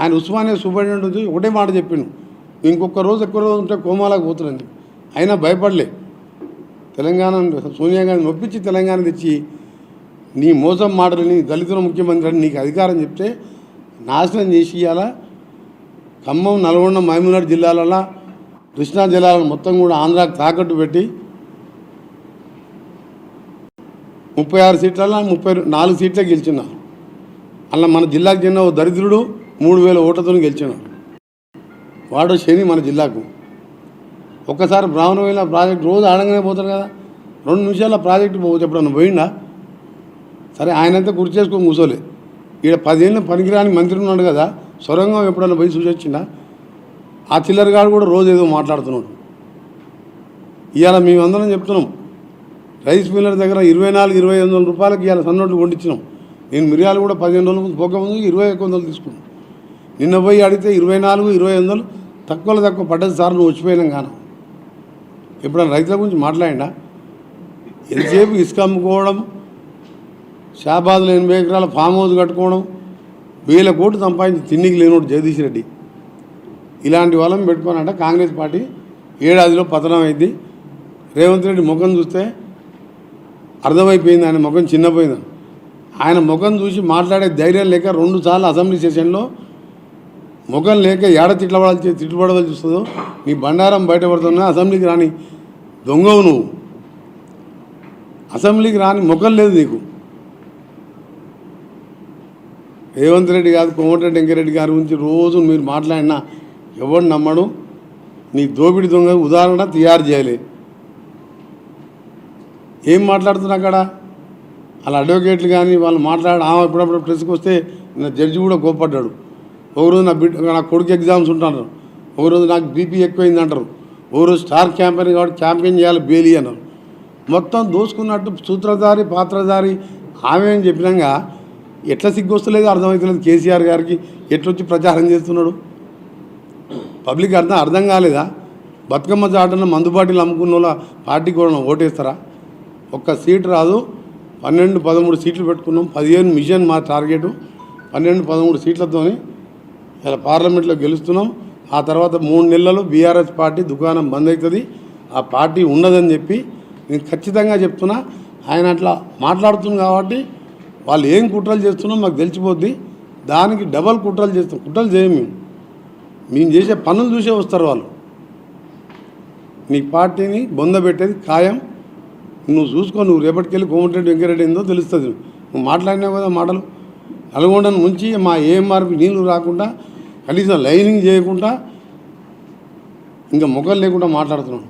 ఆయన ఉస్మానియా సూపరింటెండెంట్ ఉంది ఒకటే మాట చెప్పిండు. ఇంకొక రోజు ఎక్కువ రోజు ఉంటే కోమాలకు పోతున్నాను అయినా భయపడలే. తెలంగాణ సోనియా గాంధీ నొప్పించి తెలంగాణ తెచ్చి నీ మోసం మాటలని దళితుల ముఖ్యమంత్రి అని నీకు అధికారం చెప్తే నాశనం చేసి ఖమ్మం నల్గొండ మహమూనాడు జిల్లాలలో కృష్ణా జిల్లాలను మొత్తం కూడా ఆంధ్రాకి తాకట్టు పెట్టి ముప్పై ఆరు సీట్లలో ముప్పై నాలుగు సీట్లే గెలిచినారు. అలా మన జిల్లాకు చెందిన ఓ దరిద్రుడు మూడు వేల ఓట్లతో గెలిచినాడు వాడు శని మన జిల్లాకు. ఒక్కసారి బ్రాహ్మణమైన ప్రాజెక్ట్ రోజు ఆడంగానే పోతారు కదా. రెండు నిమిషాల ప్రాజెక్టు పోవచ్చు ఎప్పుడన్నా పోయిండా? సరే ఆయనంతా గుర్తు చేసుకొని కూర్చోలే ఈడ పదిహేను పనికిరాని మంత్రి ఉన్నాడు కదా సొరంగం ఎప్పుడన్నా పోయి చూసొచ్చిందా ఆ చిల్లరగాడు కూడా రోజు ఏదో మాట్లాడుతున్నాడు. ఇవాళ మేమందరం చెప్తున్నాం రైస్ మిల్లర్ దగ్గర ఇరవై నాలుగు ఇరవై ఐదు వందల రూపాయలకి ఇవాళ సన్నోట్లు కొండిచ్చినాం. నేను మిరియాలు కూడా పదిహేను రోజుల ముందు పోక ముందు ఇరవై ఒక్క వందలు తీసుకున్నాను నిన్న పోయి అడిగితే ఇరవై నాలుగు ఇరవై వందలు తక్కువలో తక్కువ పడ్డది సార్ నువ్వు వచ్చిపోయినాం కాను ఎప్పుడైనా రైతుల గురించి మాట్లాడినా ఎంతసేపు ఇసుక అమ్ముకోవడం షాబాద్లో ఎనభై ఎకరాల ఫామ్ హౌస్ కట్టుకోవడం వేల కోట్లు సంపాదించి తిండికి లేనోడు జగదీష్ రెడ్డి. ఇలాంటి వాళ్ళని పెట్టుకోనంట కాంగ్రెస్ పార్టీ. ఏడాదిలో పతనం అయింది. రేవంత్ రెడ్డి ముఖం చూస్తే అర్థమైపోయింది ఆయన ముఖం చిన్నపోయిందని ఆయన ముఖం చూసి మాట్లాడే ధైర్యం లేక రెండు సార్లు అసెంబ్లీ సెషన్లో ముఖం లేక ఏడ తిట్లబడాల్సి తిట్టుబడవలసి వస్తుందో? నీ బండారం బయటపడుతున్నా అసెంబ్లీకి రాని దొంగవు నువ్వు. అసెంబ్లీకి రాని ముఖం లేదు నీకు. రేవంత్ రెడ్డి కాదు కోమటిరెడ్డి వెంకరెడ్డి గారి గురించి రోజు మీరు మాట్లాడినా ఎవడు నమ్మడు? నీ దోపిడి దొంగ ఉదాహరణ తయారు చేయాలి. ఏం మాట్లాడుతున్నా అక్కడ? వాళ్ళ అడ్వకేట్లు కానీ వాళ్ళు మాట్లాడి ఆమె ఎప్పుడప్పుడు ప్రెస్కి వస్తే నా జడ్జి కూడా కోప్పడ్డాడు. ఒకరోజు నా బిడ్డ నా కొడుకు ఎగ్జామ్స్ ఉంటాను ఒకరోజు నాకు బీపీ ఎక్కువైంది అంటారు ఒకరోజు స్టార్ క్యాంపెయిన్ కాబట్టి క్యాంపెయిన్ చేయాలి బేలీ అన్నారు. మొత్తం దోసుకున్నట్టు సూత్రధారి పాత్రధారి ఆమె అని చెప్పినాక ఎట్లా సిగ్గొస్తలేదు అర్థమవుతలేదు కేసీఆర్ గారికి. ఎట్లొచ్చి ప్రచారం చేస్తున్నాడు? పబ్లిక్ అర్థం అర్థం కాలేదా? బతుకమ్మ చాటన మందుబాటిలు అమ్ముకున్న వాళ్ళ పార్టీ కూడా ఓటేస్తారా? ఒక్క సీట్ రాదు. పన్నెండు పదమూడు సీట్లు పెట్టుకున్నాం. పదిహేను మిషన్ మా టార్గెట్. పన్నెండు పదమూడు సీట్లతోని ఇలా పార్లమెంట్లో గెలుస్తున్నాం. ఆ తర్వాత మూడు నెలలు బీఆర్ఎస్ పార్టీ దుకాణం బంద్ అవుతుంది. ఆ పార్టీ ఉండదని చెప్పి నేను ఖచ్చితంగా చెప్తున్నా. ఆయన అట్లా మాట్లాడుతుంది కాబట్టి వాళ్ళు ఏం కుట్రలు చేస్తున్నాం మాకు తెలిసిపోద్ది. దానికి డబల్ కుట్రలు చేస్తాం. కుట్రలు చేయం మేము. మేము చేసే పనులు చూసే వస్తారు వాళ్ళు. నీ పార్టీని బొందబెట్టేది ఖాయం. నువ్వు చూసుకో నువ్వు రేపటికెళ్ళి కోమటిరెడ్డి వెంకరెడ్డి ఏందో తెలుస్తుంది. నువ్వు మాట్లాడినావు కదా మాటలు. నల్గొండను ఉంచి మా ఏఎంఆర్పి నీళ్ళు రాకుండా కనీసం లైనింగ్ చేయకుండా ఇంకా మొక్కలు లేకుండా మాట్లాడుతున్నాం